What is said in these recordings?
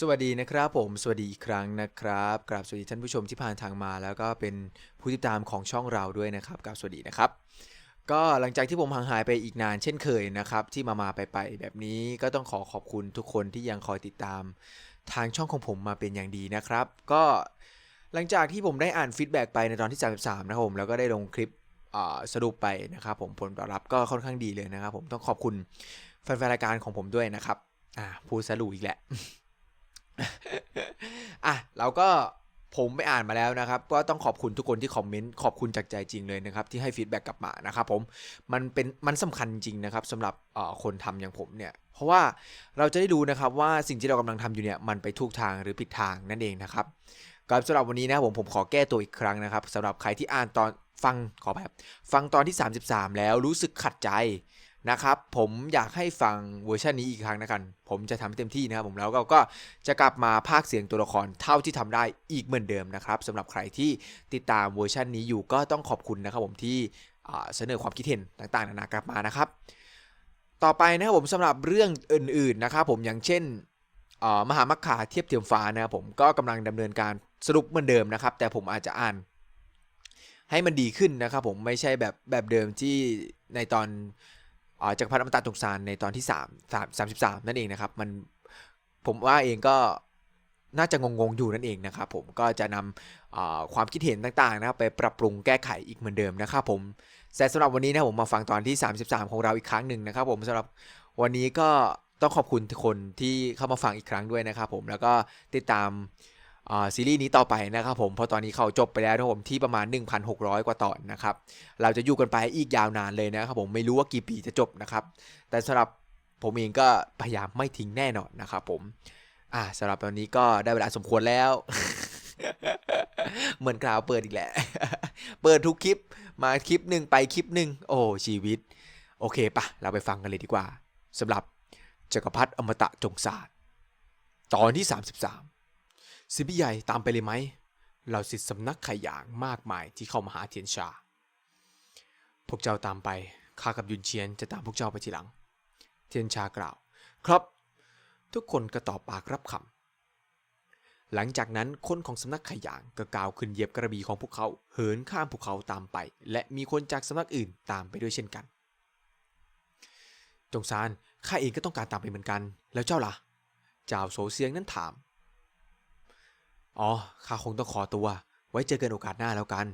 สวัสดีนะครับผมสวัสดีอีกครั้งนะครับกราบสวัสดีท่านผู้ชมที่ผ่านทางมา แล้วก็เป็นผู้ติดตามของช่องเราด้วยนะครับกราบสวัสดีนะครับ ก็หลังจากที่ผมห่างหายไปอีกนานเช่นเคยนะครับ ที่มามาไปไปแบบนี้ก็ต้องขอขอบคุณทุกคนที่ยังคอยติดตาม ทางช่องของผมมาเป็นอย่างดีนะครับ ก็หลังจากที่ผมได้อ่านฟีดแบ็กไปในตอนที่ 33 นะครับผมแล้วก็ได้ลงคลิปสรุปไปนะครับผมผลตอบรับก็ค่อนข้างดีเลยนะครับ ผมต้องขอบคุณแฟนๆรายการของผมด้วยนะครับอ่าพูดสรุปอีกแหละ อะเราก็ผมไปอ่านมาแล้วนะครับ ก็ต้องขอบคุณทุกคนที่คอมเมนต์ขอบคุณจากใจจริงเลยนะครับ ที่ให้ฟีดแบ็กกลับมานะครับผมมันเป็นมันสำคัญจริงนะครับสำหรับคนทำอย่างผมเนี่ย เพราะว่าเราจะได้ดูนะครับว่าสิ่งที่เรากำลังทำอยู่เนี่ยมันไปถูกทางหรือผิดทางนั่นเองนะครับก็สำหรับวันนี้นะผมผมขอแก้ตัวอีกครั้งนะครับสำหรับใครที่อ่านตอนฟังขอแบบฟังตอนที่ 33 แล้วรู้สึกขัดใจ นะครับผมอยากให้ฟังเวอร์ชันนี้อีกครั้งนะกัน ผมจะทำเต็มที่นะครับผมแล้วก็ก็จะกลับมาพากเสียงตัวละครเท่าที่ทำได้อีกเหมือนเดิมนะครับสำหรับใครที่ติดตามเวอร์ชันนี้อยู่ก็ต้องขอบคุณนะครับผมที่เสนอความคิดเห็นต่างๆนานากลับมานะครับ ต่อไปนะครับผมสำหรับเรื่องอื่นๆนะครับผมอย่างเช่นอ่ามหามัคคาเทียบเทียมฟ้านะครับผมก็กำลังดำเนินการสรุปเหมือนเดิมนะครับ แต่ผมอาจจะอ่านให้มันดีขึ้นนะครับผมไม่ใช่แบบแบบเดิมที่ในตอน จักรพรรดิอมตะตกสารในตอนที่3 3 33 นั่นเองนะครับ มันผมว่าเองก็น่าจะงงๆอยู่นั่นเองนะครับผมก็จะนำความคิดเห็นต่างๆนะครับไปปรับปรุงแก้ไขอีกเหมือนเดิมนะครับผมแต่สำหรับวันนี้นะผมมาฟังตอนที่ 33 ของเราอีกครั้งหนึ่งนะครับ ผมสำหรับวันนี้ก็ต้องขอบคุณทุกคนที่เข้ามาฟังอีกครั้งด้วยนะครับผมแล้วก็ติดตาม ซีรีส์นี้ต่อไปนะครับผมเพราะตอนนี้เขาจบไปแล้วนะครับผมที่ประมาณ 1,600 กว่าตอนนะครับเราจะอยู่กันไปอีกยาวนานเลยนะครับผมไม่รู้ว่ากี่ปีจะจบนะครับแต่สำหรับผมเองก็พยายามไม่ทิ้งแน่นอนนะครับผมอ่าสำหรับตอนนี้ก็ได้เวลาสมควรแล้ว เหมือนกล่าวเปิดอีกแหละ เปิดทุกคลิปมาคลิปหนึ่งไปคลิปหนึ่งโอ้ชีวิต โอเคปะเราไปฟังกันเลยดีกว่าสำหรับจักรพรรดิอมตะจงศาสตร์ตอนที่ 33 สิพี่ใหญ่ตามไปเลยไหมเราสิทธิสำนักขยางมากมายที่เข้ามาหาเทียนชา พวกเจ้าตามไป ข้ากับยุนเชียนจะตามพวกเจ้าไปทีหลัง เทียนชากล่าว ครับ ทุกคนก็ตอบปากรับคำ หลังจากนั้นคนของสำนักขยางก็กล่าวขึ้นเหยียบกระบี่ของพวกเขาเหินข้ามภูเขาตามไป และมีคนจากสำนักอื่นตามไปด้วยเช่นกัน จงซานข้าเองก็ต้องการตามไปเหมือนกัน แล้วเจ้าล่ะ เจ้าโซเซียงนั้นถาม อ๋อ ข้าคงต้องขอตัว ไว้เจอกันโอกาสหน้าแล้วกัน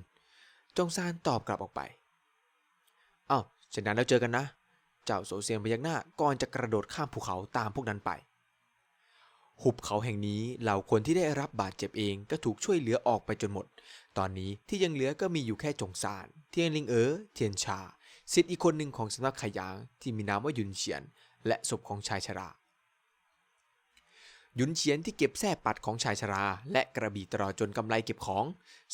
จงซานตอบกลับออกไปอ้าวฉะนั้นแล้วเจอกันนะ เจ้าโซเซียงพยักหน้าก่อนจะกระโดดข้ามภูเขาตามพวกนั้นไป หุบเขาแห่งนี้เหล่าคนที่ได้รับบาดเจ็บเองก็ถูกช่วยเหลือออกไปจนหมด ตอนนี้ที่ยังเหลือก็มีอยู่แค่จงซาน เทียนลิงเอ๋อ เทียนชาสิทธิ์อีกคนหนึ่งของสำนักขยางที่มีนามว่าหยุนเฉียน และศพของชายชรา ยุนเฉียนที่เก็บแส้ปัดของชายชรา และกระบี่ตลอจนกำไรเก็บของ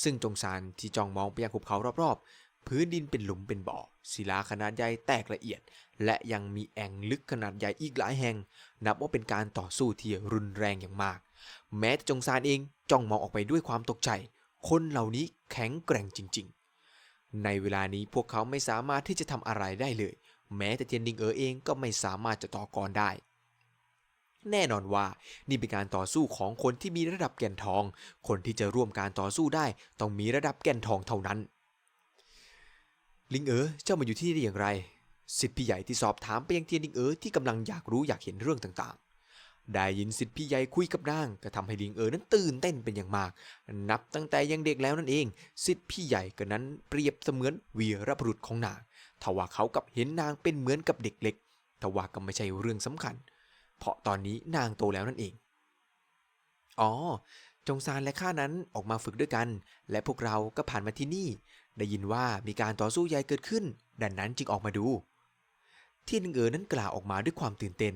ซึ่งจงซานที่จ้องมองไปยังหุบเขารอบๆ พื้นดินเป็นหลุมเป็นบ่อ ศิลาขนาดใหญ่แตกละเอียด และยังมีแอ่งลึกขนาดใหญ่อีกหลายแห่ง นับว่าเป็นการต่อสู้ที่รุนแรงอย่างมาก แม้แต่จงซานเองจ้องมองออกไปด้วยความตกใจ คนเหล่านี้แข็งแกร่งจริง ๆ ในเวลานี้พวกเขาไม่สามารถที่จะทำอะไรได้เลย แม้แต่เทียนดิงเอ๋อเองก็ไม่สามารถจะต่อกรได้ แน่นอนว่า นี่เป็นการต่อสู้ของคนที่มีระดับแก่นทอง คนที่จะร่วมการต่อสู้ได้ ต้องมีระดับแก่นทองเท่านั้น ลิงเอ๋อเจ้ามาอยู่ที่นี่ได้อย่างไรสิทธิพี่ใหญ่ที่สอบถามไปยังเทียนลิงเอ๋อที่กำลังอยากรู้อยากเห็นเรื่องต่างๆ ได้ยินสิทธิพี่ใหญ่คุยกับนางก็ทำให้ลิงเอ๋อนั้นตื่นเต้นเป็นอย่างมาก นับตั้งแต่ยังเด็กแล้วนั่นเอง สิทธิพี่ใหญ่ก็นั้นเปรียบเสมือนวีรบุรุษของนางทว่าเขากับเห็นนางเป็นเหมือนกับเด็กเล็กทว่าก็ไม่ใช่เรื่องสำคัญ เพราะตอนนี้นางโตแล้วนั่นเอง อ๋อ จงซานและข้านั้นออกมาฝึกด้วยกัน และพวกเราก็ผ่านมาที่นี่ ได้ยินว่ามีการต่อสู้ใหญ่เกิดขึ้น ดังนั้นจึงออกมาดู ที่นึงเอ๋อนั้นกล่าวออกมาด้วยความตื่นเต้น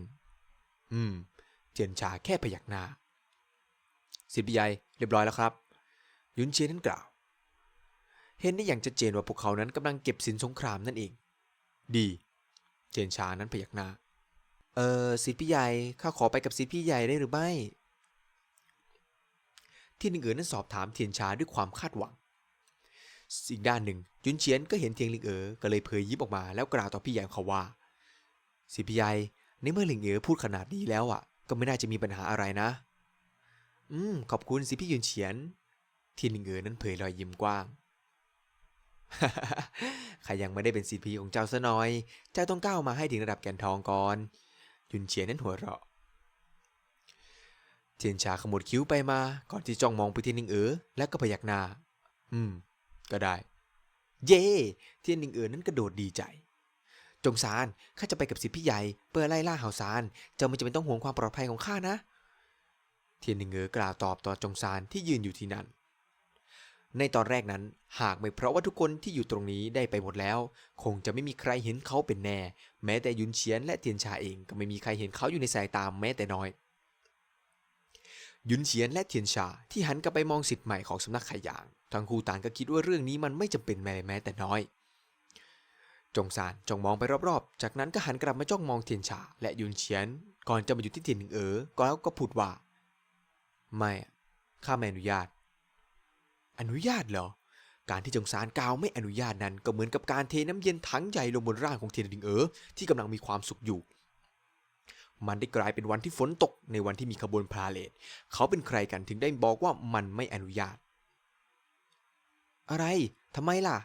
อืม เจียนชาแค่พยักหน้าสิบใหญ่เรียบร้อยแล้วครับ ยุนเชียนนั้นกล่าว เห็นได้อย่างชัดเจนว่าพวกเขานั้นกำลังเก็บสินสงครามนั่นเอง ดี เจนชานั้นพยักหน้า เออสิทธิพี่ใหญ่ข้าขอไปกับสิทธิพี่ใหญ่ได้หรือไม่ ที่หนึ่งเอ๋อนั้นสอบถามเทียนชาด้วยความคาดหวังอีกด้านหนึ่งยุนเฉียนก็เห็นเทียงลิงเอ๋อก็เลยเผยยิ้มออกมาแล้วกล่าวต่อพี่ใหญ่เขาว่า สิทธิพี่ใหญ่ในเมื่อลิงเอ๋อพูดขนาดนี้แล้วอะ ก็ไม่น่าจะมีปัญหาอะไรนะ อืม ขอบคุณสิพี่ยุนเฉียน ทียนหนิงเอ๋อนั้นเผยรอยยิ้มกว้างข้ายังไม่ได้เป็นสิทธิพี่ของเจ้าซะหน่อย เจ้าต้องก้าวมาให้ถึงระดับแก่นทองก่อน ยุนเฉียนนั้นหัวเราะ เทียนชาขมวดคิ้วไปมา ก่อนที่จ้องมองไปเทียนหนิงเอ๋อแล้วก็พยักหน้า อืม ก็ได้ เย่เทียนหนิงเอ๋อนั้นกระโดดดีใจ จงซาน ข้าจะไปกับสิพี่ใหญ่ เพื่อไล่ล่าเหาซาน เจ้าไม่จำเป็นต้องห่วงความปลอดภัยของข้านะ เทียนหนิงเอ๋อกล่าวตอบต่อจงซานที่ยืนอยู่ที่นั่น ในตอนแรกนั้น หากไม่เพราะว่าทุกคนที่อยู่ตรงนี้ได้ไปหมดแล้ว คงจะไม่มีใครเห็นเขาเป็นแน่ แม้แต่ยุนเฉียนและเทียนชาเองก็ไม่มีใครเห็นเขาอยู่ในสายตาแม้แต่น้อย ยุนเฉียนและเทียนชาที่หันกลับไปมองสิทธิ์ใหม่ของสำนักขายางทั้งคู่ต่างก็คิดว่าเรื่องนี้มันไม่จำเป็นแม้แม้แต่น้อย จงซานจงมองไปรอบๆ จากนั้นก็หันกลับมาจ้องมองเทียนชาและยุนเฉียน ก่อนจะมาอยู่ที่เทียนหนิงเอ๋อก็แล้วก็พูดว่า ไม่ข้าไม่อนุญาต อนุญาตเหรอ การที่จงซานกล่าวไม่อนุญาตนั้นก็เหมือนกับการเทน้ำเย็นถังใหญ่ลงบนร่างของเทียนหนิงเอ๋อที่กำลังมีความสุขอยู่ มันได้กลายเป็นวันที่ฝนตกในวันที่มีขบวนพาเลทเขาเป็นใครกันถึงได้บอกว่ามันไม่อนุญาต อะไรทำไมล่ะ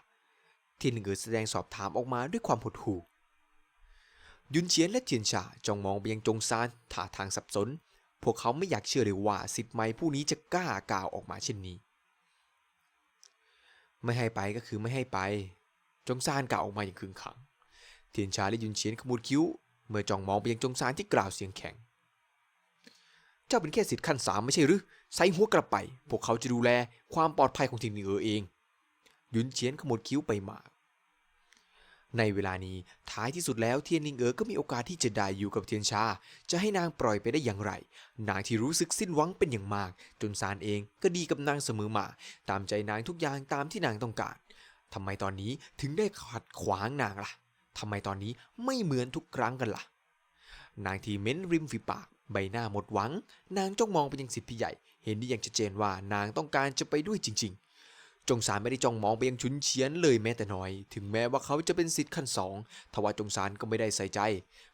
เทียนหนิงเอ๋อแสดงสอบถามออกมาด้วยความหดหู่ยุนเฉียนและเทียนชาจ้องมองไปยังจงซานท่าทางสับสน พวกเขาไม่อยากเชื่อเลยว่าสิทธิ์ใหม่ผู้นี้จะกล้ากล่าวออกมาเช่นนี้ ไม่ให้ไปก็คือไม่ให้ไป จงซานกล่าวออกมาอย่างขึงขัง เทียนชาและยุนเฉียนขมวดคิ้ว เมื่อจ้องมองไปยังจงซานที่กล่าวเสียงแข็ง เจ้าเป็นแค่สิทธิ์ขั้นสามไม่ใช่หรือใส่หัวกลับไป พวกเขาจะดูแลความปลอดภัยของทีมหนิงเออเอง ยุนเฉียนขมวดคิ้วไปมา ในเวลานี้ท้ายที่สุดแล้วเทียนลิงเอ๋อก็มีโอกาสที่จะได้อยู่กับเทียนชา จะให้นางปล่อยไปได้อย่างไร นางที่รู้สึกสิ้นหวังเป็นอย่างมาก จนซานเองก็ดีกับนางเสมอมา ตามใจนางทุกอย่างตามที่นางต้องการทำไมตอนนี้ถึงได้ขัดขวางนางล่ะทำไมตอนนี้ไม่เหมือนทุกครั้งกันล่ะ นางที่เม้นริมฝีปากใบหน้าหมดหวัง นางจ้องมองไปยังสิทธิพี่ใหญ่ เห็นได้อย่างชัดเจนว่านางต้องการจะไปด้วยจริงๆ จงซานไม่ได้จ้องมองไปยังชุนเฉียนเลยแม้แต่น้อย ถึงแม้ว่าเขาจะเป็นสิทธิ์ขั้นสองทว่าจงซานก็ไม่ได้ใส่ใจ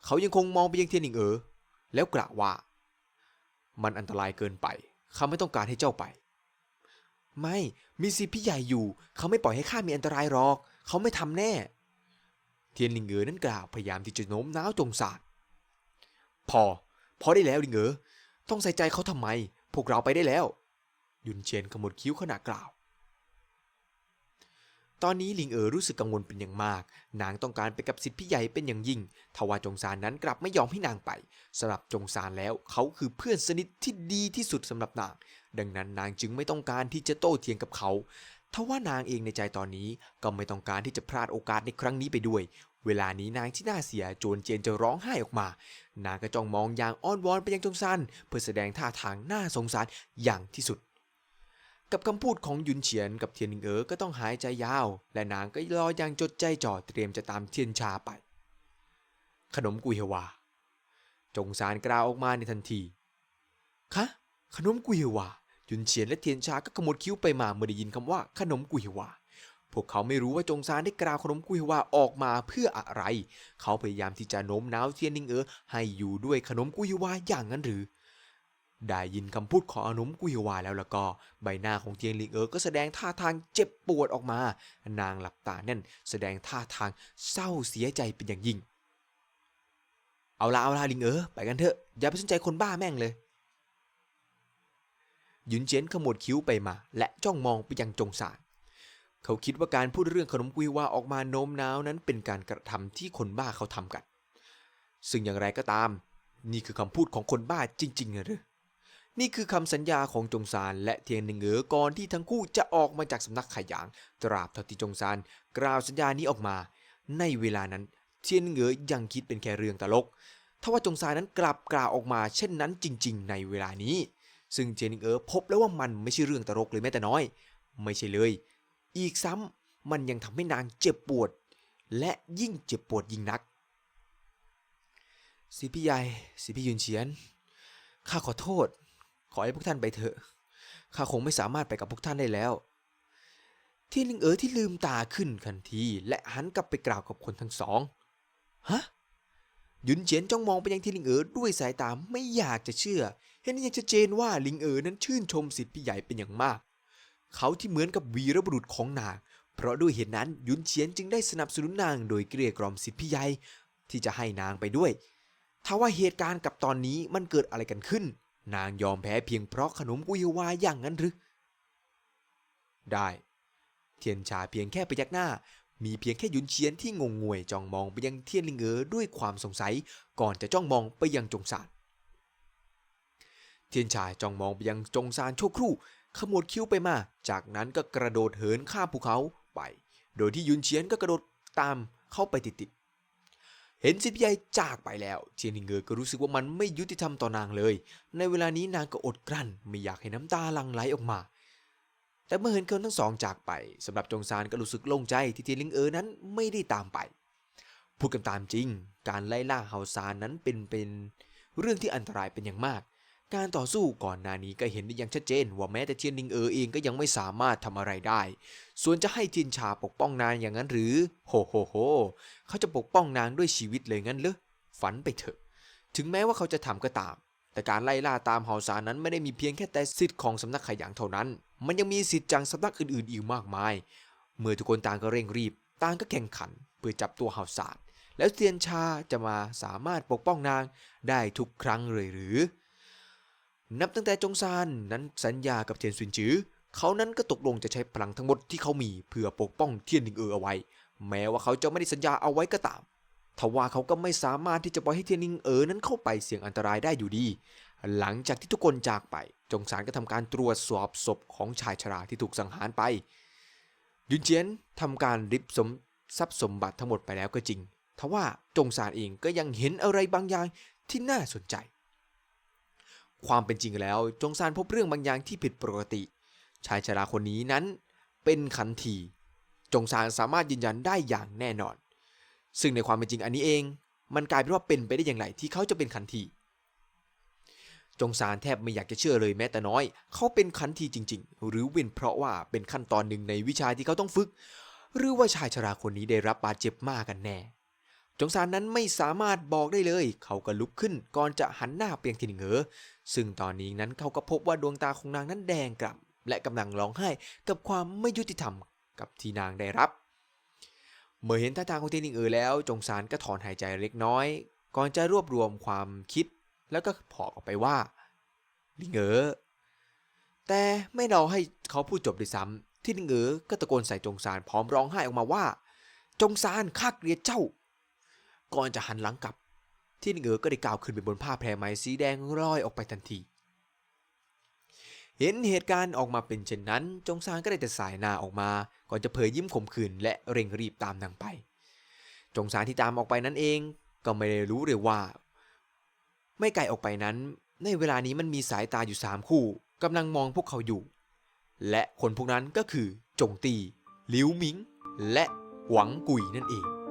เขายังคงมองไปยังเทียนหนิงเอ๋อแล้วกล่าวว่า มันอันตรายเกินไปข้าไม่ต้องการให้เจ้าไป ไม่มีสิพี่ใหญ่อยู่ เขาไม่ปล่อยให้ข้ามีอันตรายหรอก เขาไม่ทำแน่ เทียนหลิงเอ๋อนั้นกล่าวพยายามที่จะโน้มน้าวจงซานพอ พอได้แล้วหลิงเอ๋อต้องใส่ใจเขาทำไม พวกเราไปได้แล้ว ยุนเชียนขมวดคิ้วขณะกล่าว ตอนนี้หลิงเอ๋อรู้สึกกังวลเป็นอย่างมาก นางต้องการไปกับสิทธิพี่ใหญ่เป็นอย่างยิ่ง ทว่าจงซานนั้นกลับไม่ยอมให้นางไปสำหรับจงซานแล้วเขาคือเพื่อนสนิทที่ดีที่สุดสำหรับนาง ดังนั้นนางจึงไม่ต้องการที่จะโต้เถียงกับเขาทว่านางเองในใจตอนนี้ก็ไม่ต้องการที่จะพลาดโอกาสในครั้งนี้ไปด้วย เวลานี้นางที่น่าเสียโจนเจียนจะร้องไห้ออกมา นางก็จ้องมองอย่างอ้อนวอนไปยังจงซานเพื่อแสดงท่าทางน่าสงสารอย่างที่สุด กับคำพูดของหยุนเฉียนกับเทียนหนิงเอ๋อก็ต้องหายใจยาว และนางก็รออย่างจดใจจ่อเตรียมจะตามเทียนชาไป ขนมกุยฮวา จงซานกล่าวออกมาในทันทีคะขนมกุยฮวายุนเฉียนและเทียนชาก็ขมวดคิ้วไปมาเมื่อได้ยินคำว่าขนมกุยฮวาพวกเขาไม่รู้ว่าจงซานได้กล่าวขนมกุยฮวาออกมาเพื่ออะไร เขาพยายามที่จะโน้มน้าวเทียนหนิงเอ๋อให้อยู่ด้วยขนมกุยฮวาอย่างนั้นหรือ ได้ยินคำพูดของขนมกุยวาแล้วแล้วก็ใบหน้าของเทียนหลิงเอ๋อก็แสดงท่าทางเจ็บปวดออกมา นางหลับตาแน่นแสดงท่าทางเศร้าเสียใจเป็นอย่างยิ่ง เอาละเอาละลิงเอ๋อไปกันเถอะอย่าไปสนใจคนบ้าแม่งเลยหยุนเจียนขมวดคิ้วไปมา และจ้องมองไปยังจงสานเขาคิดว่าการพูดเรื่องขนมกุยวาออกมาโน้มน้าวนั้นเป็นการกระทำที่คนบ้าเขาทำกัน ซึ่งอย่างไรก็ตาม นี่คือคำพูดของคนบ้าจริงๆหรือ นี่คือคำสัญญาของจงซานและเทียนหนึ่งเหอก่อนที่ทั้งคู่จะออกมาจากสำนักขายาง ตราบเท่าที่จงซานกล่าวสัญญานี้ออกมา ในเวลานั้นเทียนหนึ่งเหอยังคิดเป็นแค่เรื่องตลกทว่าจงซานนั้นกลับกล่าวออกมาเช่นนั้นจริง ๆ ในเวลานี้ ซึ่งเทียนหนึ่งเหอพบแล้วว่ามันไม่ใช่เรื่องตลกเลยแม้แต่น้อย ไม่ใช่เลย อีกซ้ำมันยังทำให้นางเจ็บปวด และยิ่งเจ็บปวดยิ่งนักสิพี่ใหญ่สิพี่ยุนเฉียนข้าขอโทษ ขอให้พวกท่านไปเถอะ ข้าคงไม่สามารถไปกับพวกท่านได้แล้ว ที่ลิงเอ๋อที่ลืมตาขึ้นทันที และหันกลับไปกล่าวกับคนทั้งสอง ฮะหยุนเฉียนจ้องมองไปยังที่ลิงเอ๋อด้วยสายตาไม่อยากจะเชื่อ เห็นอย่างชัดเจนว่าลิงเอ๋อนั้นชื่นชมสิทธิ์พี่ใหญ่เป็นอย่างมาก เขาที่เหมือนกับวีรบุรุษของนาง เพราะด้วยเหตุนั้นหยุนเฉียนจึงได้สนับสนุนนางโดยเกลี้ยกล่อมสิทธิ์พี่ใหญ่ที่จะให้นางไปด้วยถ้าว่าเหตุการณ์กับตอนนี้มันเกิดอะไรกันขึ้น นางยอมแพ้เพียงเพราะขนมกุยวาอย่างนั้นหรือ ได้ เทียนชาเพียงแค่ไปยักหน้า มีเพียงแค่ยุนเฉียนที่งงงวยจ้องมองไปยังเทียนลิงเอ๋อด้วยความสงสัย ก่อนจะจ้องมองไปยังจงซาน เทียนชาจ้องมองไปยังจงซานชั่วครู่ ขมวดคิ้วไปมา จากนั้นก็กระโดดเหินข้ามภูเขาไป โดยที่ยุนเฉียนก็กระโดดตามเข้าไปติดๆ เห็นสิทธิ์ใหญ่จากไปแล้วเทียนลิงเอ๋อก็รู้สึกว่ามันไม่ยุติธรรมต่อนางเลย ในเวลานี้นางก็อดกลั้น ไม่อยากให้น้ำตาหลั่งไหลออกมา แต่เมื่อเห็นคนทั้งสองจากไปสำหรับจงซานก็รู้สึกโล่งใจที่เทียนลิงเอ๋อนั้นไม่ได้ตามไป พูดกันตามจริง การไล่ล่าเฮาซานนั้นเป็นเป็นเรื่องที่อันตรายเป็นอย่างมาก การต่อสู้ก่อนหน้านี้ก็เห็นได้อย่างชัดเจน ว่าแม้แต่เทียนลิงเอ๋อเองก็ยังไม่สามารถทำอะไรได้ ส่วนจะให้เทียนชาปกป้องนางอย่างนั้นหรือ โหโหโห เขาจะปกป้องนางด้วยชีวิตเลยงั้นเหรอฝันไปเถอะ ถึงแม้ว่าเขาจะทำก็ตาม แต่การไล่ล่าตามเฮาซานนั้นไม่ได้มีเพียงแค่แต่สิทธิ์ของสำนักขยางเท่านั้น มันยังมีสิทธิ์จากสำนักอื่นๆอีกมากมาย เมื่อทุกคนต่างก็เร่งรีบ ต่างก็แข่งขัน เพื่อจับตัวเฮาซานแล้วเทียนชาจะมาสามารถปกป้องนางได้ทุกครั้งเลยหรือ นับตั้งแต่จงซานนั้นสัญญากับเทียนซุนจือ เขานั้นก็ตกลงจะใช้พลังทั้งหมดที่เขามีเพื่อปกป้องเทียนหนิงเออเอาไว้ แม้ว่าเขาจะไม่ได้สัญญาเอาไว้ก็ตามทว่าเขาก็ไม่สามารถที่จะปล่อยให้เทียนหนิงเออนั้นเข้าไปเสี่ยงอันตรายได้อยู่ดี หลังจากที่ทุกคนจากไป จงซานก็ทำการตรวจสอบศพของชายชราที่ถูกสังหารไป ยุนเจียนทำการริบสมทรัพย์สมบัติทั้งหมดไปแล้วก็จริงทว่าจงซานเองก็ยังเห็นอะไรบางอย่างที่น่าสนใจ ความเป็นจริงแล้ว จงซานพบเรื่องบางอย่างที่ผิดปกติ ชายชราคนนี้นั้นเป็นขันที จงซานสามารถยืนยันได้อย่างแน่นอน ซึ่งในความเป็นจริงอันนี้เอง มันกลายเป็นว่าเป็นไปได้อย่างไรที่เขาจะเป็นขันที จงซานแทบไม่อยากจะเชื่อเลยแม้แต่น้อย เขาเป็นขันทีจริง ๆ หรือเป็นเพราะว่าเป็นขั้นตอนหนึ่งในวิชาที่เขาต้องฝึก หรือว่าชายชราคนนี้ได้รับบาดเจ็บมากกันแน่ จงซานนั้นไม่สามารถบอกได้เลย เขาก็ลุกขึ้นก่อนจะหันหน้าไปยังทินเหงอซึ่งตอนนี้นั้นเขาก็พบว่าดวงตาของนางนั้นแดงกล่ำและกำลังร้องไห้กับความไม่ยุติธรรมกับที่นางได้รับ เมื่อเห็นท่าทางของทินเหงอแล้ว จงซานก็ถอนหายใจเล็กน้อย ก่อนจะรวบรวมความคิด แล้วก็พอกออกไปว่าลิงเออแต่ไม่รอให้เขาพูดจบด้วยซ้ำที่ลิงเออก็ตะโกนใส่จงซานพร้อมร้องไห้ออกมาว่า จงซานข้าเกลียดเจ้า ก่อนจะหันหลังกลับ ที่ลิงเอ๋อก็ได้กล่าวขึ้นไปบนผ้าแพรไหมสีแดงลอยออกไปทันที เห็นเหตุการณ์ออกมาเป็นเช่นนั้น จงซานก็ได้แต่สายหน้าออกมา ก่อนจะเผยยิ้มขมขื่นและเร่งรีบตามนางไป จงซานที่ตามออกไปนั้นเอง ก็ไม่ได้รู้เลยว่า ไม่ไกลออกไปนั้น ในเวลานี้มันมีสายตาอยู่สามคู่กำลังมองพวกเขาอยู่ และคนพวกนั้นก็คือจงตี หลิวหมิง และหวังกุยนั่นเอง